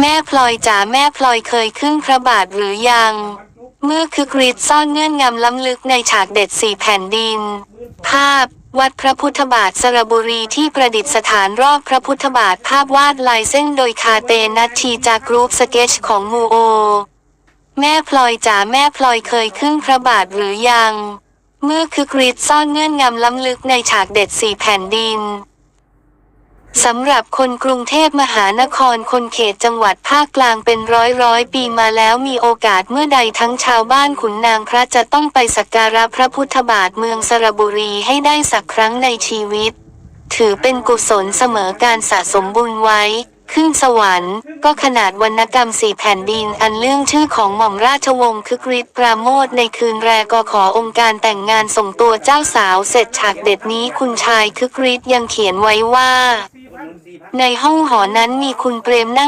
แม่พลอยจ๋าแม่พลอยเคยขึ้นพระบาทหรือยัง เมื่อคึกฤทธิ์ซ่อนเงื่อนงำล้ำลึกในฉากเด็ดสี่แผ่นดิน ภาพ วัดพระพุทธบาทสระบุรีที่ประดิษฐานรอบพระพุทธบาทภาพวาดลายเส้นโดยคาเตนัททีจากรุ๊ปสเกจของมูโอ แม่พลอยจ๋าแม่พลอยเคยขึ้นพระบาทหรือยัง เมื่อคึกฤทธิ์ซ่อนเงื่อนงำล้ำลึกในฉากเด็ดสี่แผ่นดิน สำหรับคนกรุงเทพมหานครคนเขตจังหวัดภาคกลางเป็นร้อยร้อยปีมาแล้วมีโอกาสเมื่อใดทั้งชาวบ้านขุนนางพระจะต้องไปสักการะพระพุทธบาทเมืองสระบุรีให้ได้สักครั้งในชีวิต ถือเป็นกุศลเสมอการสะสมบุญไว้ ขึ้นสวรรค์ ก็ขนาดวรรณกรรมสี่แผ่นดินอันเรื่องชื่อของหม่อมราชวงศ์คึกฤทธิ์ปราโมทในคืนแรกก็ขอองค์การแต่งงานส่งตัวเจ้าสาวเสร็จฉากเด็ดนี้คุณชายคึกฤทธิ์ยังเขียนไว้ว่า ในห้องหอนั้นมีคุณเปรมนั่ง